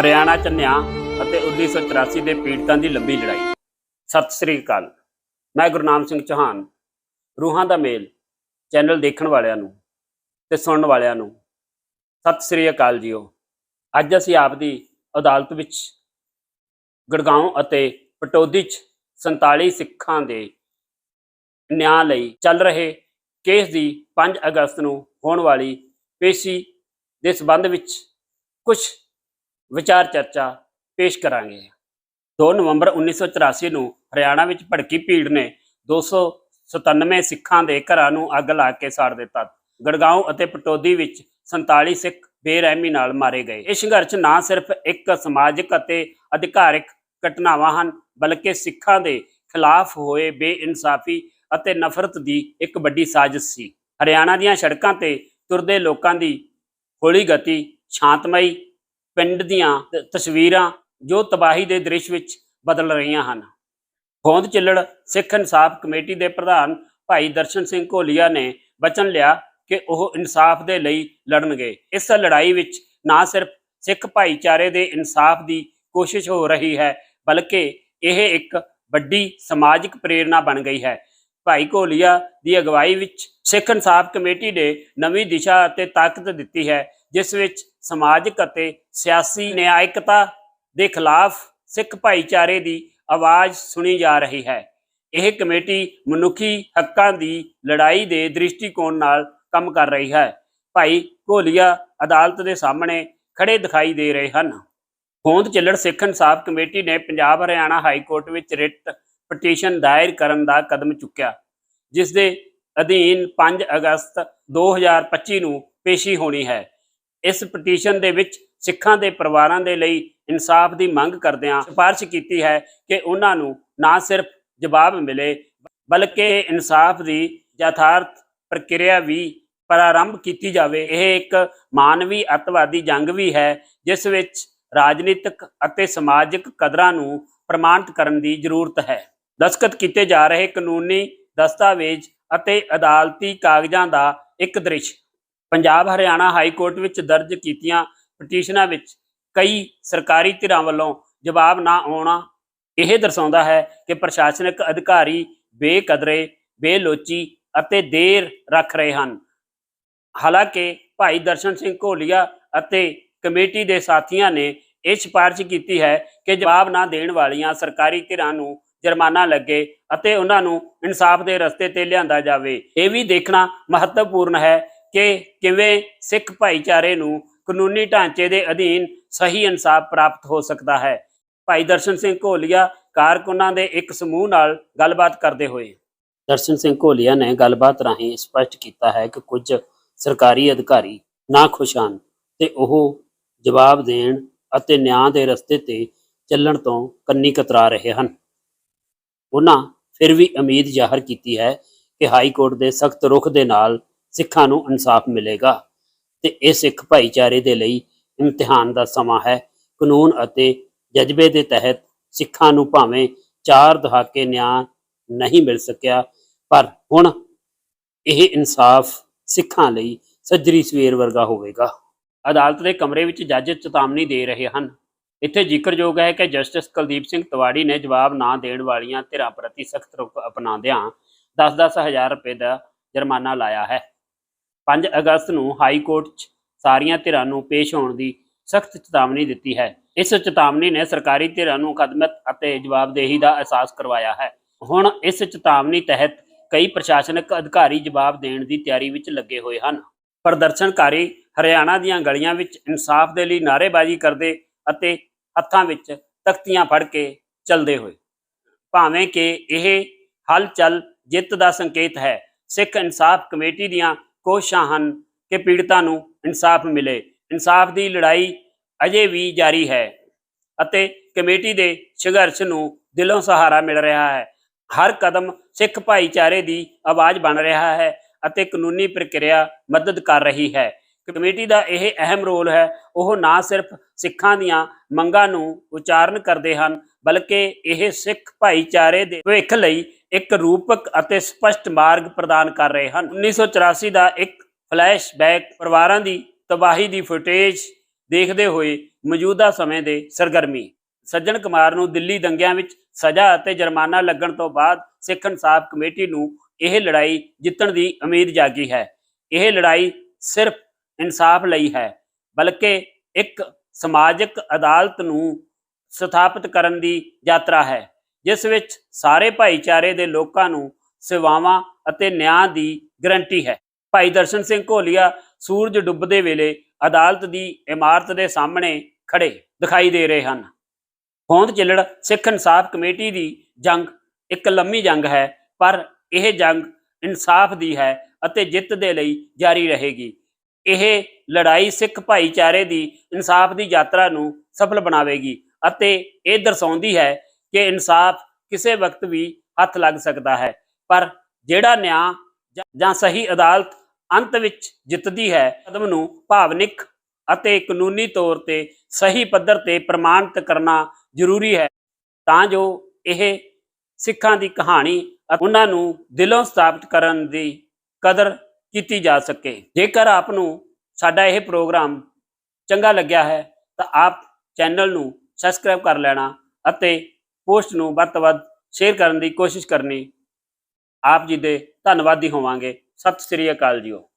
ਹਰਿਆਣਾ ਚ ਨਿਆਂ ਅਤੇ 1984 ਦੇ ਪੀੜਤਾਂ ਦੀ ਲੰਬੀ ਲੜਾਈ। ਸਤਿ ਸ੍ਰੀ ਅਕਾਲ। ਮੈਂ ਗੁਰਨਾਮ ਸਿੰਘ ਚੌਹਾਨ, ਰੂਹਾਂ ਦਾ ਮੇਲ, ਚੈਨਲ ਦੇਖਣ ਵਾਲਿਆਂ ਨੂੰ ਤੇ ਸੁਣਨ ਵਾਲਿਆਂ ਨੂੰ। ਸਤਿ ਸ੍ਰੀ ਅਕਾਲ ਜੀਓ। ਅੱਜ ਅਸੀਂ ਆਪ ਦੀ ਅਦਾਲਤ ਵਿੱਚ ਗੜਗਾਉਂ ਅਤੇ ਪਟੋਦੀ ਚ 47 ਸਿੱਖਾਂ ਦੇ ਨਿਆਂ ਲਈ ਚੱਲ ਰਹੇ ਕੇਸ ਦੀ 5 ਅਗਸਤ ਨੂੰ ਹੋਣ ਵਾਲੀ ਪੇਸ਼ੀ ਦੇ ਸਬੰਧ ਵਿੱਚ ਕੁਝ ਵਿਚਾਰ ਚਰਚਾ ਪੇਸ਼ ਕਰਾਂਗੇ। 2 ਨਵੰਬਰ 1984 ਨੂੰ ਹਰਿਆਣਾ ਵਿੱਚ ਭੜਕੀ ਭੀੜ ਨੇ 297 ਸਿੱਖਾਂ ਦੇ ਘਰਾਂ ਨੂੰ ਅੱਗ ਲਾ ਕੇ ਸਾੜ ਦਿੱਤਾ। ਗੜਗਾਉਂ ਅਤੇ ਪਟੌਦੀ ਵਿੱਚ 47 ਸਿੱਖ ਬੇਰਹਿਮੀ ਨਾਲ ਮਾਰੇ ਗਏ। ਇਹ ਸੰਘਰਸ਼ ਨਾ ਸਿਰਫ ਇੱਕ ਸਮਾਜਿਕ ਅਤੇ ਅਧਿਕਾਰਿਕ ਘਟਨਾਵਾਂ ਹਨ, ਬਲਕਿ ਸਿੱਖਾਂ ਦੇ ਖਿਲਾਫ ਹੋਏ ਬੇਇਨਸਾਫੀ ਅਤੇ ਨਫ਼ਰਤ ਦੀ ਇੱਕ ਵੱਡੀ ਸਾਜ਼ਿਸ਼ ਸੀ। ਹਰਿਆਣਾ ਦੀਆਂ ਸੜਕਾਂ ਤੇ ਤੁਰਦੇ ਲੋਕਾਂ ਦੀ ਹੌਲੀ ਗਤੀ ਸ਼ਾਂਤਮਈ ਪਿੰਡ ਦੀਆਂ ਤਸਵੀਰਾਂ ਜੋ ਤਬਾਹੀ ਦੇ ਦ੍ਰਿਸ਼ ਵਿੱਚ ਬਦਲ ਰਹੀਆਂ ਹਨ। ਹੋਂਦ ਚਿੱਲੜ ਸਿੱਖ ਇਨਸਾਫ ਕਮੇਟੀ ਦੇ ਪ੍ਰਧਾਨ ਭਾਈ ਦਰਸ਼ਨ ਸਿੰਘ ਘੋਲੀਆ ਨੇ ਵਚਨ ਲਿਆ ਕਿ ਉਹ ਇਨਸਾਫ ਦੇ ਲਈ ਲੜਨਗੇ। ਇਸ ਲੜਾਈ ਵਿੱਚ ਨਾ ਸਿਰਫ ਸਿੱਖ ਭਾਈਚਾਰੇ ਦੇ ਇਨਸਾਫ ਦੀ ਕੋਸ਼ਿਸ਼ ਹੋ ਰਹੀ ਹੈ, ਬਲਕਿ ਇਹ ਇੱਕ ਵੱਡੀ ਸਮਾਜਿਕ ਪ੍ਰੇਰਣਾ ਬਣ ਗਈ ਹੈ। ਭਾਈ ਘੋਲੀਆ ਦੀ ਅਗਵਾਈ ਵਿੱਚ ਸਿੱਖ ਇਨਸਾਫ ਕਮੇਟੀ ਨੇ ਨਵੀਂ ਦਿਸ਼ਾ ਅਤੇ ਤਾਕਤ ਦਿੱਤੀ ਹੈ, ਜਿਸ ਵਿੱਚ ਸਮਾਜਿਕ ਅਤੇ ਸਿਆਸੀ ਨਿਆਇਕਤਾ ਦੇ ਖਿਲਾਫ ਸਿੱਖ ਭਾਈਚਾਰੇ ਦੀ ਆਵਾਜ਼ ਸੁਣੀ ਜਾ ਰਹੀ ਹੈ। ਇਹ ਕਮੇਟੀ ਮਨੁੱਖੀ ਹੱਕਾਂ ਦੀ ਲੜਾਈ ਦੇ ਦ੍ਰਿਸ਼ਟੀਕੋਣ ਨਾਲ ਕੰਮ ਕਰ ਰਹੀ ਹੈ। ਭਾਈ ਘੋਲੀਆ ਅਦਾਲਤ ਦੇ ਸਾਹਮਣੇ ਖੜੇ ਦਿਖਾਈ ਦੇ ਰਹੇ ਹਨ। ਹੋਂਦ ਚਿੱਲੜ ਸਿੱਖ ਇਨਸਾਫ ਕਮੇਟੀ ਨੇ ਪੰਜਾਬ ਹਰਿਆਣਾ ਹਾਈ ਕੋਰਟ ਵਿੱਚ ਰਿਟ ਪਟੀਸ਼ਨ ਦਾਇਰ ਕਰਨ ਦਾ ਕਦਮ ਚੁੱਕਿਆ, ਜਿਸ ਦੇ ਅਧੀਨ 5 ਅਗਸਤ 2025 ਨੂੰ ਪੇਸ਼ੀ ਹੋਣੀ ਹੈ। ਇਸ ਪਟੀਸ਼ਨ ਦੇ ਵਿੱਚ ਸਿੱਖਾਂ ਦੇ ਪਰਿਵਾਰਾਂ ਦੇ ਲਈ ਇਨਸਾਫ ਦੀ ਮੰਗ ਕਰਦਿਆਂ ਸਿਫਾਰਿਸ਼ ਕੀਤੀ ਹੈ ਕਿ ਉਹਨਾਂ ਨੂੰ ਨਾ ਸਿਰਫ ਜਵਾਬ ਮਿਲੇ, ਬਲਕਿ ਇਨਸਾਫ ਦੀ ਯਥਾਰਥ ਪ੍ਰਕਿਰਿਆ ਵੀ ਪ੍ਰਾਰੰਭ ਕੀਤੀ ਜਾਵੇ। ਇਹ ਇੱਕ ਮਾਨਵੀ ਅੱਤਵਾਦੀ ਜੰਗ ਵੀ ਹੈ, ਜਿਸ ਵਿੱਚ ਰਾਜਨੀਤਿਕ ਅਤੇ ਸਮਾਜਿਕ ਕਦਰਾਂ ਨੂੰ ਪ੍ਰਮਾਣਿਤ ਕਰਨ ਦੀ ਜ਼ਰੂਰਤ ਹੈ। ਦਸਤਖਤ ਕੀਤੇ ਜਾ ਰਹੇ ਕਾਨੂੰਨੀ ਦਸਤਾਵੇਜ਼ ਅਤੇ ਅਦਾਲਤੀ ਕਾਗਜ਼ਾਂ ਦਾ ਇੱਕ ਦ੍ਰਿਸ਼ ਪੰਜਾਬ ਹਰਿਆਣਾ ਹਾਈ ਕੋਰਟ ਵਿੱਚ ਦਰਜ ਕੀਤੀਆਂ ਪਟੀਸ਼ਨਾਂ ਵਿੱਚ ਕਈ ਸਰਕਾਰੀ ਧਿਰਾਂ ਵੱਲੋਂ ਜਵਾਬ ਨਾ ਆਉਣਾ ਇਹ ਦਰਸਾਉਂਦਾ ਹੈ ਕਿ ਪ੍ਰਸ਼ਾਸਨਿਕ ਅਧਿਕਾਰੀ ਬੇਕਦਰੇ, ਬੇਲੋਚੀ ਅਤੇ ਦੇਰ ਰੱਖ ਰਹੇ ਹਨ। ਹਾਲਾਂਕਿ ਭਾਈ ਦਰਸ਼ਨ ਸਿੰਘ ਘੋਲੀਆ ਅਤੇ ਕਮੇਟੀ ਦੇ ਸਾਥੀਆਂ ਨੇ ਇਹ ਸਿਫਾਰਿਸ਼ ਕੀਤੀ ਹੈ ਕਿ ਜਵਾਬ ਨਾ ਦੇਣ ਵਾਲੀਆਂ ਸਰਕਾਰੀ ਧਿਰਾਂ ਨੂੰ ਜੁਰਮਾਨਾ ਲੱਗੇ ਅਤੇ ਉਹਨਾਂ ਨੂੰ ਇਨਸਾਫ ਦੇ ਰਸਤੇ ਤੇ ਲਿਆਂਦਾ ਜਾਵੇ। ਇਹ ਵੀ ਦੇਖਣਾ ਮਹੱਤਵਪੂਰਨ ਹੈ ਕਿ ਕਿਵੇਂ ਸਿੱਖ ਭਾਈਚਾਰੇ ਨੂੰ ਕਾਨੂੰਨੀ ਢਾਂਚੇ ਦੇ ਅਧੀਨ ਸਹੀ ਇਨਸਾਫ ਪ੍ਰਾਪਤ ਹੋ ਸਕਦਾ ਹੈ। ਭਾਈ ਦਰਸ਼ਨ ਸਿੰਘ ਘੋਲੀਆ ਕਾਰਕੁਨਾਂ ਦੇ ਇੱਕ ਸਮੂਹ ਨਾਲ ਗੱਲਬਾਤ ਕਰਦੇ ਹੋਏ। ਦਰਸ਼ਨ ਸਿੰਘ ਘੋਲੀਆ ਨੇ ਗੱਲਬਾਤ ਰਾਹੀਂ ਸਪਸ਼ਟ ਕੀਤਾ ਹੈ ਕਿ ਕੁਝ ਸਰਕਾਰੀ ਅਧਿਕਾਰੀ ਨਾ ਖੁਸ਼ ਹਨ ਤੇ ਉਹ ਜਵਾਬ ਦੇਣ ਅਤੇ ਨਿਆਂ ਦੇ ਰਸਤੇ ਤੇ ਚੱਲਣ ਤੋਂ ਕੰਨੀ ਕਤਰਾ ਰਹੇ ਹਨ। ਉਹਨਾਂ ਫਿਰ ਵੀ ਉਮੀਦ ਜ਼ਾਹਰ ਕੀਤੀ ਹੈ ਕਿ ਹਾਈ ਕੋਰਟ ਦੇ ਸਖਤ ਰੁਖ ਦੇ ਨਾਲ ਸਿੱਖਾਂ ਨੂੰ ਇਨਸਾਫ ਮਿਲੇਗਾ। ਤੇ ਇਹ ਸਿੱਖ ਭਾਈਚਾਰੇ ਦੇ ਲਈ ਇਮਤਿਹਾਨ ਦਾ ਸਮਾਂ ਹੈ। ਕਾਨੂੰਨ ਅਤੇ ਜਜ਼ਬੇ ਦੇ ਤਹਿਤ ਸਿੱਖਾਂ ਨੂੰ ਭਾਵੇਂ ਚਾਰ ਦਹਾਕੇ ਨਿਆਂ ਨਹੀਂ ਮਿਲ ਸਕਿਆ, ਪਰ ਹੁਣ ਇਹ ਇਨਸਾਫ ਸਿੱਖਾਂ ਲਈ ਸੱਜਰੀ ਸਵੇਰ ਵਰਗਾ ਹੋਵੇਗਾ। ਅਦਾਲਤ ਦੇ ਕਮਰੇ ਵਿੱਚ ਜੱਜ ਚੇਤਾਵਨੀ ਦੇ ਰਹੇ ਹਨ। ਇੱਥੇ ਜ਼ਿਕਰਯੋਗ ਹੈ ਕਿ ਜਸਟਿਸ ਕੁਲਦੀਪ ਸਿੰਘ ਤਿਵਾੜੀ ਨੇ ਜਵਾਬ ਨਾ ਦੇਣ ਵਾਲੀਆਂ ਧਿਰਾਂ ਪ੍ਰਤੀ ਸਖਤ ਰੁਖ ਅਪਣਾਉਂਦਿਆਂ 10-10 ਹਜ਼ਾਰ ਰੁਪਏ ਦਾ ਜੁਰਮਾਨਾ ਲਾਇਆ ਹੈ। 5 ਅਗਸਤ ਨੂੰ ਹਾਈ ਕੋਰਟ 'ਚ ਸਾਰੀਆਂ ਧਿਰਾਂ ਨੂੰ ਪੇਸ਼ ਹੋਣ ਦੀ ਸਖਤ ਚੇਤਾਵਨੀ ਦਿੱਤੀ ਹੈ। ਇਸ ਚੇਤਾਵਨੀ ਨੇ ਸਰਕਾਰੀ ਧਿਰਾਂ ਨੂੰ ਕਦਮਤ ਅਤੇ ਜਵਾਬਦੇਹੀ ਦਾ ਅਹਿਸਾਸ ਕਰਵਾਇਆ ਹੈ। ਹੁਣ ਇਸ ਚੇਤਾਵਨੀ ਤਹਿਤ ਕਈ ਪ੍ਰਸ਼ਾਸਨਿਕ ਅਧਿਕਾਰੀ ਜਵਾਬ ਦੇਣ ਦੀ ਤਿਆਰੀ ਵਿੱਚ ਲੱਗੇ ਹੋਏ ਹਨ। ਪ੍ਰਦਰਸ਼ਨਕਾਰੀ ਹਰਿਆਣਾ ਦੀਆਂ ਗਲੀਆਂ ਵਿੱਚ ਇਨਸਾਫ ਦੇ ਲਈ ਨਾਅਰੇਬਾਜ਼ੀ ਕਰਦੇ ਅਤੇ ਹੱਥਾਂ ਵਿੱਚ ਤਖਤੀਆਂ ਫੜ ਕੇ ਚੱਲਦੇ ਹੋਏ। ਭਾਵੇਂ ਕਿ ਇਹ ਹਲਚਲ ਜਿੱਤ ਦਾ ਸੰਕੇਤ ਹੈ, ਸਿੱਖ ਇਨਸਾਫ ਕਮੇਟੀ ਦੀਆਂ ਕੋਸ਼ਿਸ਼ਾਂ ਹਨ ਕਿ ਪੀੜਤਾਂ ਨੂੰ ਇਨਸਾਫ ਮਿਲੇ। ਇਨਸਾਫ ਦੀ ਲੜਾਈ ਅਜੇ ਵੀ ਜਾਰੀ ਹੈ ਅਤੇ ਕਮੇਟੀ ਦੇ ਸੰਘਰਸ਼ ਨੂੰ ਦਿਲੋਂ ਸਹਾਰਾ ਮਿਲ ਰਿਹਾ ਹੈ। ਹਰ ਕਦਮ ਸਿੱਖ ਭਾਈਚਾਰੇ ਦੀ ਆਵਾਜ਼ ਬਣ ਰਿਹਾ ਹੈ ਅਤੇ ਕਾਨੂੰਨੀ ਪ੍ਰਕਿਰਿਆ ਮਦਦ ਕਰ ਰਹੀ ਹੈ। ਕਮੇਟੀ ਦਾ ਇਹ ਅਹਿਮ ਰੋਲ ਹੈ, ਉਹ ਨਾ ਸਿਰਫ ਸਿੱਖਾਂ ਦੀਆਂ ਮੰਗਾਂ ਨੂੰ ਉਚਾਰਨ ਕਰਦੇ ਹਨ, ਬਲਕਿ ਇਹ ਸਿੱਖ ਭਾਈਚਾਰੇ ਦੇ ਭਵਿੱਖ ਲਈ ਇੱਕ ਰੂਪਕ ਅਤੇ ਸਪਸ਼ਟ ਮਾਰਗ ਪ੍ਰਦਾਨ ਕਰ ਰਹੇ ਹਨ। 1984 ਦਾ ਇੱਕ ਫਲੈਸ਼ਬੈਕ ਪਰਿਵਾਰਾਂ ਦੀ ਤਬਾਹੀ ਦੀ ਫੁਟੇਜ ਦੇਖਦੇ ਹੋਏ ਮੌਜੂਦਾ ਸਮੇਂ ਦੇ ਸਰਗਰਮੀ। ਸੱਜਣ ਕੁਮਾਰ ਨੂੰ ਦਿੱਲੀ ਦੰਗਿਆਂ ਵਿੱਚ ਸਜ਼ਾ ਅਤੇ ਜੁਰਮਾਨਾ ਲੱਗਣ ਤੋਂ ਬਾਅਦ ਸਿੱਖ ਇਨਸਾਫ ਕਮੇਟੀ ਨੂੰ ਇਹ ਲੜਾਈ ਜਿੱਤਣ ਦੀ ਉਮੀਦ ਜਾਗੀ ਹੈ। ਇਹ ਲੜਾਈ ਸਿਰਫ ਇਨਸਾਫ ਲਈ ਹੈ, ਬਲਕਿ ਇੱਕ ਸਮਾਜਿਕ ਅਦਾਲਤ ਨੂੰ ਸਥਾਪਿਤ ਕਰਨ ਦੀ ਯਾਤਰਾ ਹੈ। ਜਿਸ ਵਿੱਚ ਸਾਰੇ ਭਾਈਚਾਰੇ ਦੇ ਲੋਕਾਂ ਨੂੰ ਸੇਵਾਵਾਂ ਅਤੇ ਨਿਆਂ ਦੀ ਗਰੰਟੀ ਹੈ। ਭਾਈ ਦਰਸ਼ਨ ਸਿੰਘ ਘੋਲੀਆ ਸੂਰਜ ਡੁੱਬਦੇ ਵੇਲੇ ਅਦਾਲਤ ਦੀ ਇਮਾਰਤ ਦੇ ਸਾਹਮਣੇ ਖੜੇ ਦਿਖਾਈ ਦੇ ਰਹੇ ਹਨ। ਹੋਂਦ ਚਿੱਲੜ ਸਿੱਖ ਇਨਸਾਫ ਕਮੇਟੀ ਦੀ ਜੰਗ ਇੱਕ ਲੰਮੀ ਜੰਗ ਹੈ, ਪਰ ਇਹ ਜੰਗ ਇਨਸਾਫ ਦੀ ਹੈ ਅਤੇ ਜਿੱਤ ਦੇ ਲਈ ਜਾਰੀ ਰਹੇਗੀ। ਇਹ ਲੜਾਈ ਸਿੱਖ ਭਾਈਚਾਰੇ ਦੀ ਇਨਸਾਫ ਦੀ ਯਾਤਰਾ ਨੂੰ ਸਫਲ ਬਣਾਵੇਗੀ ਅਤੇ ਇਹ ਦਰਸਾਉਂਦੀ ਹੈ ਕਿ ਇਨਸਾਫ ਕਿਸੇ ਵਕਤ ਵੀ ਹੱਥ ਲੱਗ ਸਕਦਾ ਹੈ। ਪਰ ਜਿਹੜਾ ਨਿਆਂ ਜਾਂ- ਸਹੀ ਅਦਾਲਤ ਅੰਤ ਵਿੱਚ ਜਿੱਤਦੀ ਹੈ, ਕਦਮ ਨੂੰ ਭਾਵਨਿਕ ਅਤੇ ਕਾਨੂੰਨੀ ਤੌਰ ਤੇ ਸਹੀ ਪੱਧਰ ਤੇ ਪ੍ਰਮਾਣਿਤ ਕਰਨਾ ਜ਼ਰੂਰੀ ਹੈ, ਤਾਂ ਜੋ ਇਹ ਸਿੱਖਾਂ ਦੀ ਕਹਾਣੀ ਉਹਨਾਂ ਨੂੰ ਦਿਲੋਂ ਸਥਾਪਿਤ ਕਰਨ ਦੀ ਕਦਰ ਕੀਤੀ ਜਾ ਸਕੇ। ਜੇਕਰ ਆਪ ਨੂੰ ਸਾਡਾ ਇਹ ਪ੍ਰੋਗਰਾਮ ਚੰਗਾ ਲੱਗਿਆ ਹੈ, ਤਾਂ ਆਪ ਚੈਨਲ ਨੂੰ ਸਬਸਕ੍ਰਾਈਬ ਕਰ ਲੈਣਾ ਅਤੇ ਪੋਸਟ ਨੂੰ ਵੱਧ ਤੋਂ ਵੱਧ ਸ਼ੇਅਰ ਕਰਨ ਦੀ ਕੋਸ਼ਿਸ਼ ਕਰਨੀ। ਆਪ ਜੀ ਦੇ ਧੰਨਵਾਦੀ ਹੋਵਾਂਗੇ। ਸਤਿ ਸ੍ਰੀ ਅਕਾਲ ਜੀਓ